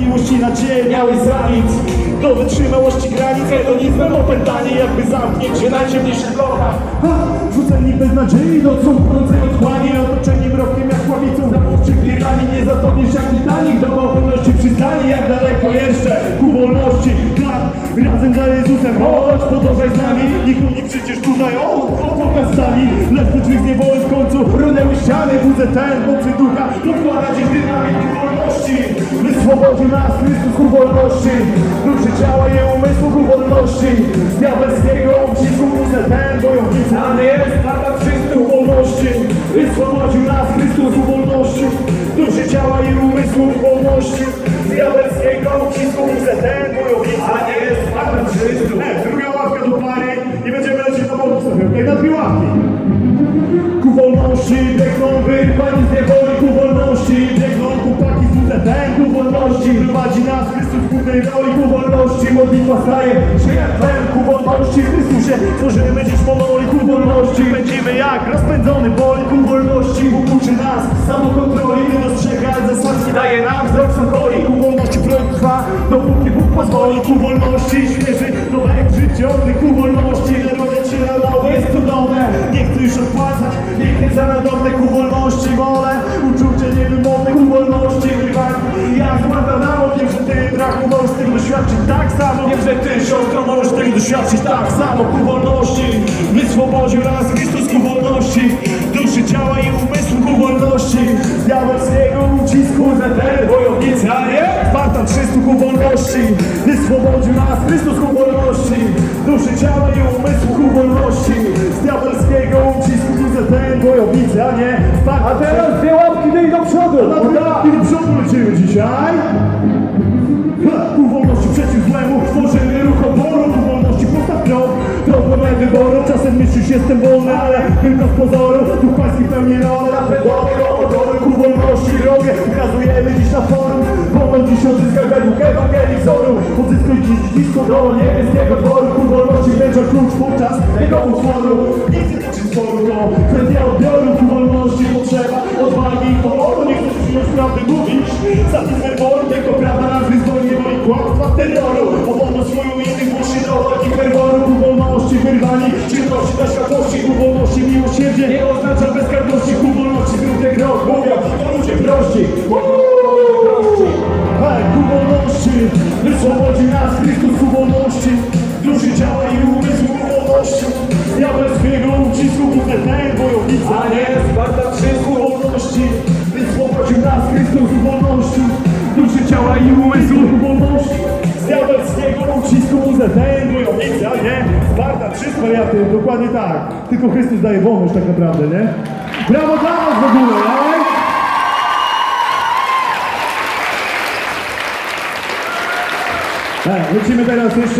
miłości nadzieję miałeś za nic Do wytrzymałości granic hedonizmem opętanie. Jakby zamknięć się najciemniejszych blokach. Ha! Rzuceni bez nadziei nocą płonącej otchłani Otoczeni mrokiem jak ławicą zamówczych biegami Nie zatoniesz jak Titanic do wolności przystani Jak daleko jeszcze ku wolności. Tak, razem za Jezusem Chodź, podążaj z nami. Nikt nie przecież tutaj o, o pokazami Lecz drzwi z niewoli w końcu runęły ściany. WZT, mocy ducha Podkłada dziś dynamit Wyswobodził nas Chrystus ku wolności. Duszy ciała i umysłu ku wolności. Z diabelskiego ucisku WZT Wojownica nie jest dla wszystkich ku wolności. Wyswobodził nas Chrystus ku wolności. Duszy ciała i umysłu ku wolności. Z diabelskiego ucisku WZT Wojownica nie jest dla wszystkich Chrystus w górnej roli Ku wolności modlitwa staje. Się jak ten Ku wolności w Chrystusie tworzymy dziś powoli Ku wolności będziemy jak rozpędzony boli Ku wolności Bóg uczy nas samokontroli Nie dostrzega zasad i daje nam wzrok sokoli Ku wolności projekt trwa dopóki Bóg pozwoli Ku wolności świeży nowek życiowy Ku wolności doświadczyć tak samo Wiem, że ty siostro możesz tego doświadczyć tak samo Ku wolności wyswobodził nas Chrystus ku wolności Duszy, ciała i umysłu ku wolności Z diabelskiego ucisku ZL wojownica nie? Spartan 300 ku wolności Wyswobodził nas Chrystus ku wolności Duszy, ciała i umysłu ku wolności Z diabelskiego ucisku ZL wojownica nie? Spartan A teraz dwie łapki do przodu! na dwie łapki do przodu lecimy dzisiaj. Ha, Czasem myślisz jestem wolny, ale tylko z pozoru Duch pański pełni rolę napędowy odory Ku wolności drogę ukazujemy dziś na forum. Wolność dziś odzyskaj według Ewangelii wzoru. Odzyskaj dziś blisko do niebieskiego dworu. Ku wolności będzie klucz podczas tego utworu. Nie chcę toczyć sporu, to kwestia odbioru Ku wolności potrzeba odwagi i honoru Nie chcesz przyjąć prawdy mówić. Za tym ten wojownica A nie, Sparta 300! ku wolności Wyswobodził nas Chrystus wolności Duszy, ciała i umysłu wolności Z diabelskiego ucisku ten wojownica Nie, Sparta 300 wariaty, dokładnie tak Tylko Chrystus daje wolność tak naprawdę, nie? Brawo dla nas w ogóle, nie? E, lecimy teraz jeszcze